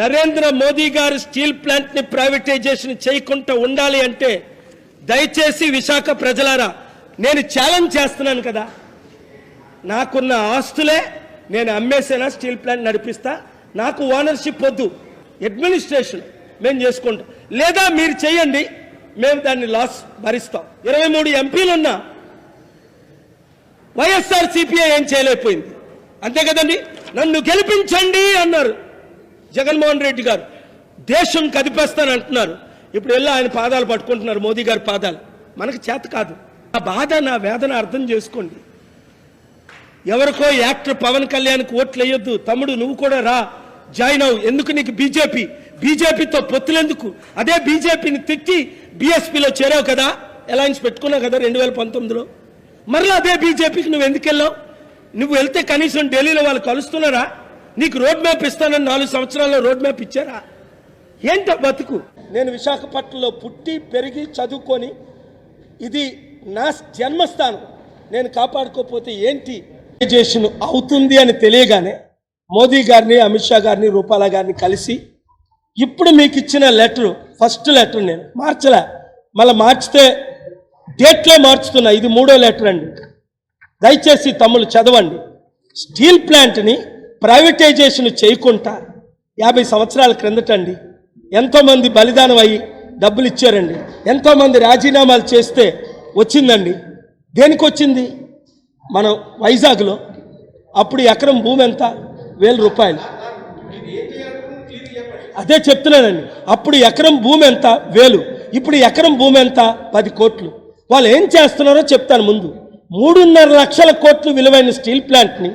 నరేంద్ర మోదీ గారు స్టీల్ ప్లాంట్ని ప్రైవేటైజేషన్ చేయకుండా ఉండాలి అంటే దయచేసి విశాఖ ప్రజలారా నేను ఛాలెంజ్ చేస్తున్నాను కదా. నాకున్న ఆస్తులే నేను అమ్మేసేనా స్టీల్ ప్లాంట్ నడిపిస్తా. నాకు ఓనర్షిప్ వద్దు అడ్మినిస్ట్రేషన్ మేము చేసుకుంటాం. లేదా మీరు చేయండి మేము దాన్ని లాస్ భరిస్తాం. ఇరవై మూడు ఎంపీలున్నా వైఎస్ఆర్ సిపిఐ ఏం చేయలేకపోయింది. అంతే కదండి? నన్ను గెలిపించండి అన్నారు. జగన్మోహన్ రెడ్డి గారు దేశం కదిపేస్తాను అంటున్నారు. ఇప్పుడు వెళ్ళి ఆయన పాదాలు పట్టుకుంటున్నారు మోదీ గారి పాదాలు. మనకు చేత కాదు. ఆ బాధ నా వేదన అర్థం చేసుకోండి. ఎవరికో యాక్టర్ పవన్ కళ్యాణ్కి ఓట్లు వేయొద్దు. తమ్ముడు నువ్వు కూడా రా. జాయిన్ అవు ఎందుకు నీకు బీజేపీ? బీజేపీతో పొత్తులెందుకు? అదే బీజేపీని తిట్టి బీఎస్పీలో చేరావు కదా? అలయన్స్ పెట్టుకున్నావు కదా రెండు వేల పంతొమ్మిదిలో? మరలా అదే బీజేపీకి నువ్వు ఎందుకు వెళ్ళావు? నువ్వు వెళ్తే కనీసం ఢిల్లీలో వాళ్ళు కలుస్తున్నారా? నీకు రోడ్ మ్యాప్ ఇస్తానని నాలుగు సంవత్సరాల్లో రోడ్ మ్యాప్ ఇచ్చారా? ఏంటో బతుకు? నేను విశాఖపట్నంలో పుట్టి పెరిగి చదువుకొని ఇది నా జన్మస్థానం. నేను కాపాడుకోకపోతే ఏంటి? చేసిన అవుతుంది అని తెలియగానే మోదీ గారిని అమిత్ షా గారిని రూపాల గారిని కలిసి ఇప్పుడు మీకు ఇచ్చిన లెటర్ ఫస్ట్ లెటర్ నేను మార్చలే? మళ్ళీ మార్చితే డేట్లో మార్చుతున్నా. ఇది మూడో లెటర్ అండి. దయచేసి తమ్ముళ్ళు చదవండి. స్టీల్ ప్లాంట్ని ప్రైవేటైజేషన్ చేయకుండా యాభై సంవత్సరాల క్రిందటండి ఎంతోమంది బలిదానం అయ్యి డబ్బులు ఇచ్చారండి ఎంతోమంది రాజీనామాలు చేస్తే వచ్చిందండి. దేనికి వచ్చింది? మనం వైజాగ్లో. అప్పుడు ఎకరం భూమి ఎంత? వేల రూపాయలు. అదే చెప్తున్నానండి అప్పుడు ఎకరం భూమి ఎంత? వేలు. ఇప్పుడు ఎకరం భూమి ఎంత? పది కోట్లు. వాళ్ళు ఏం చేస్తున్నారో చెప్తాను ముందు. మూడున్నర లక్షల కోట్లు విలువైన స్టీల్ ప్లాంట్ని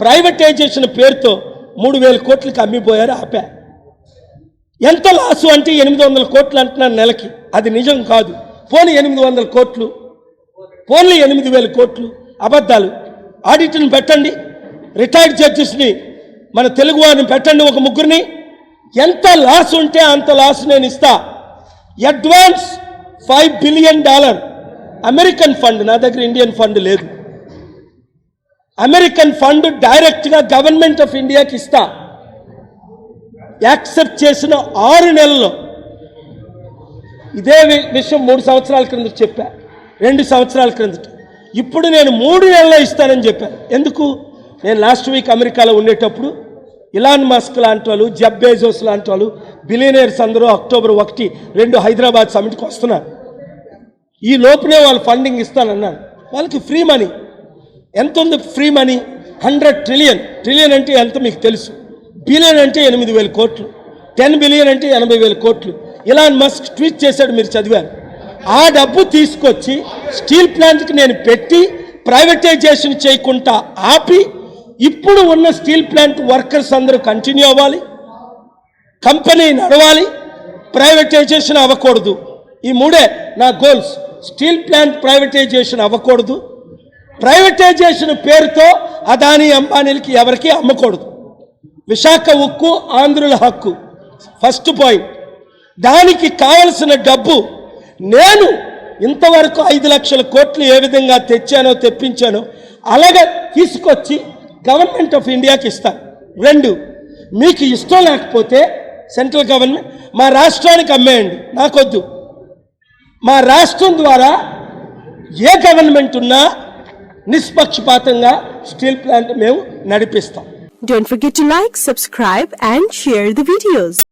ప్రైవేటైజేషన్ పేరుతో మూడు వేల కోట్లకి అమ్మిపోయారు ఆపా. ఎంత లాసు అంటే ఎనిమిది వందల కోట్లు అంటున్నాను నెలకి. అది నిజం కాదు. పోనీ ఎనిమిది వందల కోట్లు పోన్లీ ఎనిమిది వేల కోట్లు అబద్ధాలు. ఆడిట్ని పెట్టండి. రిటైర్డ్ జడ్జెస్ని మన తెలుగు వారిని పెట్టండి ఒక ముగ్గురిని. ఎంత లాస్ ఉంటే అంత లాస్ నేను ఇస్తా. Advance five billion dollar. American fund నా దగ్గర ఇండియన్ ఫండ్ లేదు. అమెరికన్ ఫండ్ డైరెక్ట్గా గవర్నమెంట్ ఆఫ్ ఇండియాకి ఇస్తా. యాక్సెప్ట్ చేసిన ఆరు నెలల్లో ఇదే విషయం మూడు సంవత్సరాల క్రిందట చెప్పా. రెండు సంవత్సరాల క్రిందట. ఇప్పుడు నేను మూడు నెలల్లో ఇస్తానని చెప్పాను ఎందుకు? నేను లాస్ట్ వీక్ అమెరికాలో ఉండేటప్పుడు ఇలాన్ మస్క్ లాంటి వాళ్ళు జబ్ బేజోస్ లాంటి వాళ్ళు బిలియనర్స్ అందరూ అక్టోబర్ ఒకటి రెండు హైదరాబాద్ సమిట్కి వస్తున్నారు. ఈ లోపునే వాళ్ళు ఫండింగ్ ఇస్తానన్నాను. వాళ్ళకి ఫ్రీ మనీ. ఎంత ఉంది free money? Hundred trillion. Trillion అంటే ఎంత మీకు తెలుసు? బిలియన్ అంటే ఎనిమిది వేల కోట్లు. టెన్ బిలియన్ అంటే ఎనభై వేల కోట్లు. ఇలాన్ మస్క్ ట్వీట్ చేశాడు మీరు చదివారు. ఆ డబ్బు తీసుకొచ్చి స్టీల్ ప్లాంట్కి నేను పెట్టి ప్రైవేటైజేషన్ చేయకుండా ఆపి ఇప్పుడు ఉన్న స్టీల్ ప్లాంట్ వర్కర్స్ అందరూ కంటిన్యూ అవ్వాలి. కంపెనీ నడవాలి. ప్రైవేటైజేషన్ అవ్వకూడదు. ఈ మూడే నా గోల్స్. స్టీల్ ప్లాంట్ ప్రైవేటైజేషన్ అవ్వకూడదు. ప్రైవేటైజేషన్ పేరుతో అదానీ అంబానీలకి ఎవరికి అమ్మకూడదు. విశాఖ ఉక్కు ఆంధ్రుల హక్కు. ఫస్ట్ పాయింట్ దానికి కావలసిన డబ్బు నేను ఇంతవరకు ఐదు లక్షల కోట్లు ఏ విధంగా తెచ్చానో తెప్పించానో అలాగే తీసుకొచ్చి గవర్నమెంట్ ఆఫ్ ఇండియాకి ఇస్తాను. రెండు మీకు ఇష్టం లేకపోతే సెంట్రల్ గవర్నమెంట్ మా రాష్ట్రానికి అమ్మేయండి. నాకొద్దు. మా రాష్ట్రం ద్వారా ఏ గవర్నమెంట్ ఉన్నా నిష్పక్షపాతంగా స్టీల్ ప్లాంట్ మేము నడిపిస్తాం Don't forget to like, subscribe and share the videos.